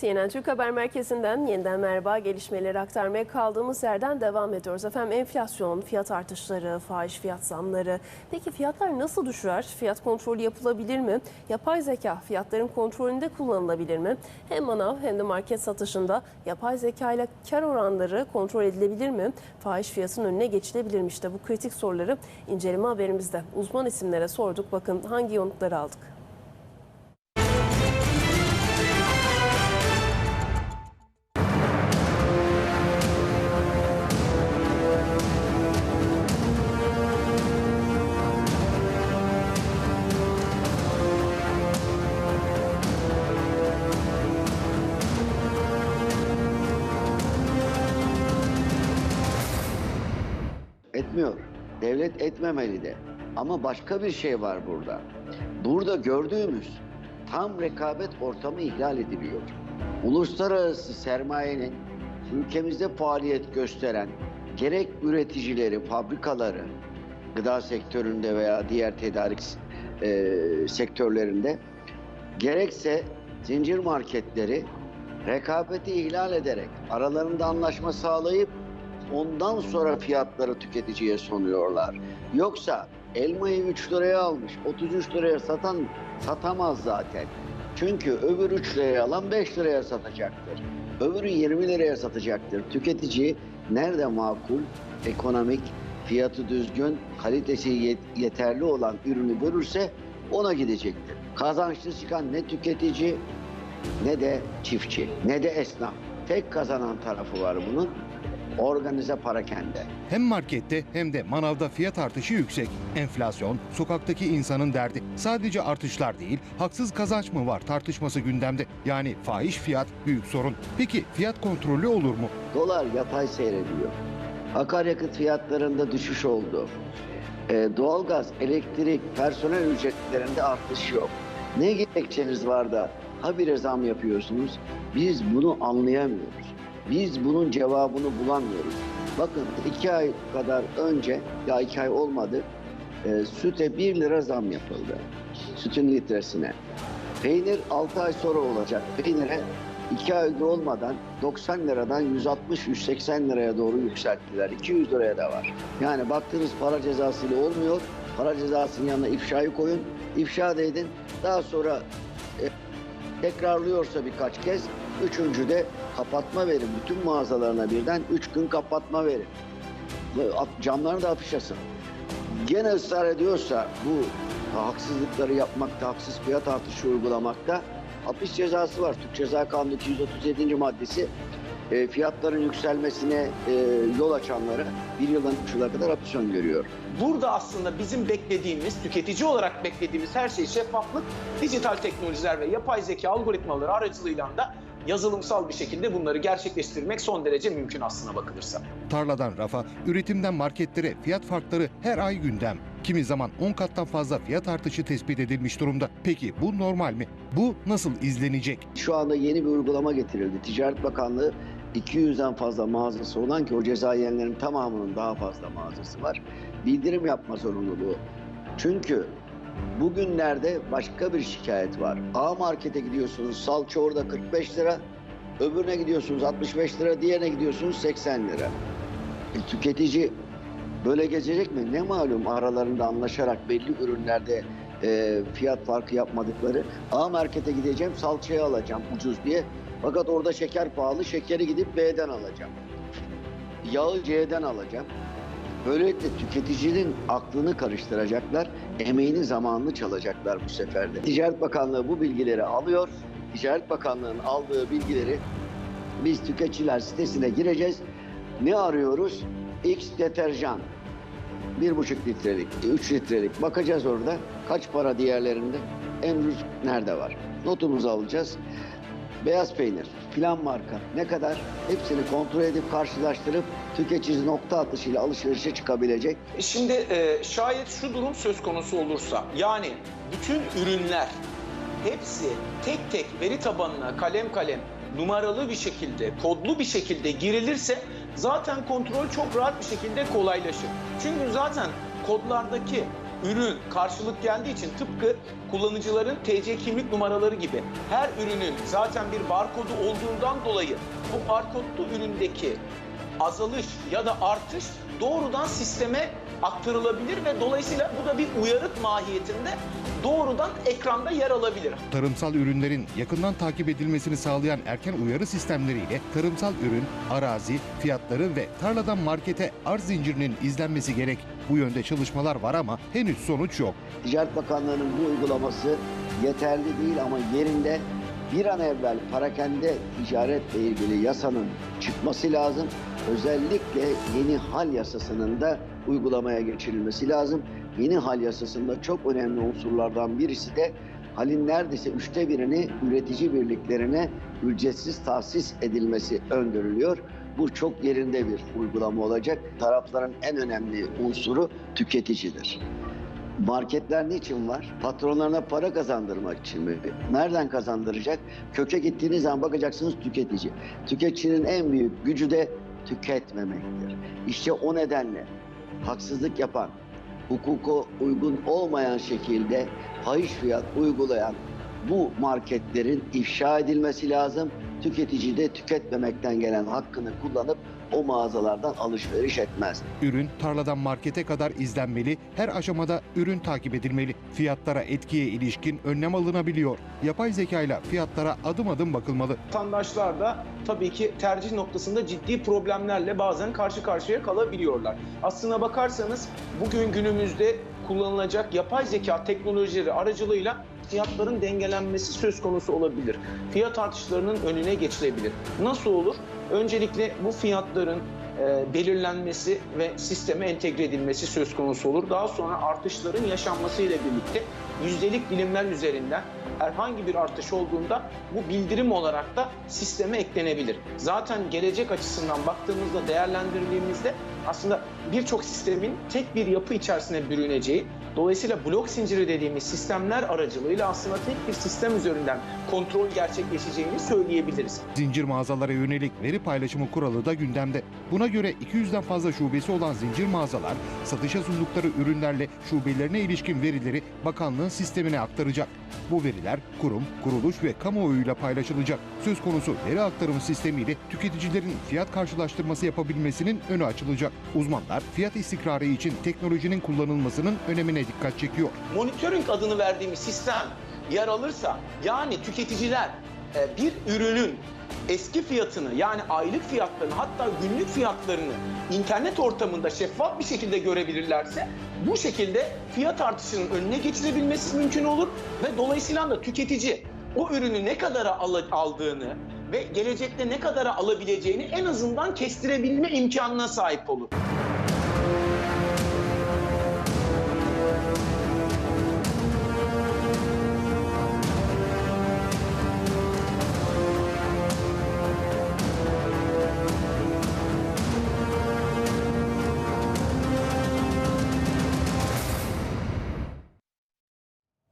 CNN Türk Haber Merkezi'nden yeniden merhaba gelişmeleri aktarmaya kaldığımız yerden devam ediyoruz. Efendim enflasyon, fiyat artışları, fahiş fiyat zamları. Peki fiyatlar nasıl düşer? Fiyat kontrolü yapılabilir mi? Yapay zeka fiyatların kontrolünde kullanılabilir mi? Hem manav hem de market satışında yapay zeka ile kar oranları kontrol edilebilir mi? Fahiş fiyatın önüne geçilebilir mi? İşte bu kritik soruları inceleme haberimizde uzman isimlere sorduk. Bakın hangi yanıtları aldık. Etmiyor. Devlet etmemeli de. Ama başka bir şey var burada. Burada gördüğümüz tam rekabet ortamı ihlal ediliyor. Uluslararası sermayenin ülkemizde faaliyet gösteren gerek üreticileri, fabrikaları, gıda sektöründe veya diğer tedarik e, sektörlerinde gerekse zincir marketleri rekabeti ihlal ederek aralarında anlaşma sağlayıp ondan sonra fiyatları tüketiciye sunuyorlar. Yoksa elmayı 3 liraya almış, 33 liraya satan satamaz zaten. Çünkü öbür 3 liraya alan 5 liraya satacaktır. Öbürü 20 liraya satacaktır. Tüketici nerede makul, ekonomik, fiyatı düzgün, kalitesi yet- yeterli olan ürünü görürse ona gidecektir. Kazançlı çıkan ne tüketici ne de çiftçi ne de esnaf. Tek kazanan tarafı var bunun. Organize parakende. Hem markette hem de manavda fiyat artışı yüksek. Enflasyon, sokaktaki insanın derdi. Sadece artışlar değil, haksız kazanç mı var tartışması gündemde. Yani fahiş fiyat büyük sorun. Peki fiyat kontrolü olur mu? Dolar yatay seyrediyor. Akaryakıt fiyatlarında düşüş oldu. Ee, doğalgaz, elektrik, personel ücretlerinde artış yok. Ne gerekçeniz var da habire zam yapıyorsunuz? Biz bunu anlayamıyoruz. Biz bunun cevabını bulamıyoruz. Bakın iki ay kadar önce, ya iki ay olmadı, e, süte bir lira zam yapıldı. Sütün litresine. Peynir 6 ay sonra olacak. Peynire 2 ay olmadan 90 liradan 160-180 liraya doğru yükselttiler. 200 liraya da var. Yani baktınız para cezasıyla olmuyor. Para cezasının yanına ifşayı koyun. İfşa da edin. Daha sonra tekrarlıyorsa birkaç kez üçüncü de kapatma verin. Bütün mağazalarına birden 3 gün kapatma verin. Camlarını da afişasın. Gene ısrar ediyorsa bu haksızlıkları yapmakta, haksız fiyat artışı uygulamakta hapis cezası var. Türk Ceza Kanunu 237. maddesi e, fiyatların yükselmesine e, yol açanlara bir yıldan üç yıla kadar hapis öngörüyor. Burada aslında bizim beklediğimiz, tüketici olarak beklediğimiz her şey şeffaflık, dijital teknolojiler ve yapay zeka algoritmaları aracılığıyla da yazılımsal bir şekilde bunları gerçekleştirmek son derece mümkün aslına bakılırsa. Tarladan rafa, üretimden marketlere fiyat farkları her ay gündem. Kimi zaman 10 kattan fazla fiyat artışı tespit edilmiş durumda. Peki bu normal mi? Bu nasıl izlenecek? Şu anda yeni bir uygulama getirildi. Ticaret Bakanlığı 200'den fazla mağazası olan ki o ceza yiyenlerin tamamının daha fazla mağazası var. Bildirim yapma zorunluluğu. Çünkü bugünlerde başka bir şikayet var. A markete gidiyorsunuz salça orada 45 lira. Öbürüne gidiyorsunuz 65 lira, diğerine gidiyorsunuz 80 lira. E, tüketici böyle gezecek mi? Ne malum aralarında anlaşarak belli ürünlerde e, fiyat farkı yapmadıkları. A markete gideceğim salçayı alacağım ucuz diye. Fakat orada şeker pahalı. Şekeri gidip B'den alacağım. Yağı C'den alacağım. Böylelikle tüketicinin aklını karıştıracaklar, emeğini zamanını çalacaklar bu sefer de. Ticaret Bakanlığı bu bilgileri alıyor. Ticaret Bakanlığı'nın aldığı bilgileri biz tüketiciler sitesine gireceğiz. Ne arıyoruz? X deterjan. Bir buçuk litrelik, üç litrelik. Bakacağız orada. Kaç para diğerlerinde? En ucuz nerede var? Notumuzu alacağız. Beyaz peynir, filan marka ne kadar? Hepsini kontrol edip karşılaştırıp tüketici nokta atışıyla alışverişe çıkabilecek. E Şimdi e, şayet şu durum söz konusu olursa, yani bütün ürünler hepsi tek tek veri tabanına kalem kalem numaralı bir şekilde, kodlu bir şekilde girilirse zaten kontrol çok rahat bir şekilde kolaylaşır. Çünkü zaten kodlardaki ürün karşılık geldiği için tıpkı kullanıcıların TC kimlik numaraları gibi. Her ürünün zaten bir barkodu olduğundan dolayı bu barkodlu üründeki azalış ya da artış doğrudan sisteme aktarılabilir ve dolayısıyla bu da bir uyarıt mahiyetinde doğrudan ekranda yer alabilir. Tarımsal ürünlerin yakından takip edilmesini sağlayan erken uyarı sistemleriyle tarımsal ürün, arazi, fiyatları ve tarladan markete arz zincirinin izlenmesi gerek. Bu yönde çalışmalar var ama henüz sonuç yok. Ticaret Bakanlığı'nın bu uygulaması yeterli değil ama yerinde bir an evvel parakende ticaretle ilgili yasanın çıkması lazım. Özellikle yeni hal yasasının da uygulamaya geçirilmesi lazım. Yeni hal yasasında çok önemli unsurlardan birisi de halin neredeyse üçte birini üretici birliklerine ücretsiz tahsis edilmesi öngörülüyor. Bu çok yerinde bir uygulama olacak. Tarafların en önemli unsuru tüketicidir. Marketler niçin var? Patronlarına para kazandırmak için mi? Nereden kazandıracak? Köke gittiğiniz zaman bakacaksınız tüketici. Tüketicinin en büyük gücü de tüketmemektir. İşte o nedenle haksızlık yapan, hukuka uygun olmayan şekilde fahiş fiyat uygulayan bu marketlerin ifşa edilmesi lazım. Tüketici de tüketmemekten gelen hakkını kullanıp o mağazalardan alışveriş etmez. Ürün tarladan markete kadar izlenmeli, her aşamada ürün takip edilmeli. Fiyatlara etkiye ilişkin önlem alınabiliyor. Yapay zekayla fiyatlara adım adım bakılmalı. Vatandaşlar da tabii ki tercih noktasında ciddi problemlerle bazen karşı karşıya kalabiliyorlar. Aslına bakarsanız bugün günümüzde kullanılacak yapay zeka teknolojileri aracılığıyla fiyatların dengelenmesi söz konusu olabilir. Fiyat artışlarının önüne geçilebilir. Nasıl olur? Öncelikle bu fiyatların e, belirlenmesi ve sisteme entegre edilmesi söz konusu olur. Daha sonra artışların yaşanması ile birlikte yüzdelik dilimler üzerinden herhangi bir artış olduğunda bu bildirim olarak da sisteme eklenebilir. Zaten gelecek açısından baktığımızda değerlendirdiğimizde aslında birçok sistemin tek bir yapı içerisine bürüneceği, dolayısıyla blok zinciri dediğimiz sistemler aracılığıyla aslında tek bir sistem üzerinden kontrol gerçekleşeceğini söyleyebiliriz. Zincir mağazalara yönelik veri paylaşımı kuralı da gündemde. Buna göre 200'den fazla şubesi olan zincir mağazalar satışa sundukları ürünlerle şubelerine ilişkin verileri bakanlığın sistemine aktaracak. Bu veriler kurum, kuruluş ve kamuoyuyla paylaşılacak. Söz konusu veri aktarımı sistemiyle tüketicilerin fiyat karşılaştırması yapabilmesinin önü açılacak. Uzmanlar fiyat istikrarı için teknolojinin kullanılmasının önemine dikkat çekiyor. monitoring adını verdiğimiz sistem yer alırsa yani tüketiciler e, bir ürünün eski fiyatını yani aylık fiyatlarını hatta günlük fiyatlarını internet ortamında şeffaf bir şekilde görebilirlerse bu şekilde fiyat artışının önüne geçirebilmesi mümkün olur ve dolayısıyla da tüketici o ürünü ne kadara al- aldığını ve gelecekte ne kadara alabileceğini en azından kestirebilme imkanına sahip olur.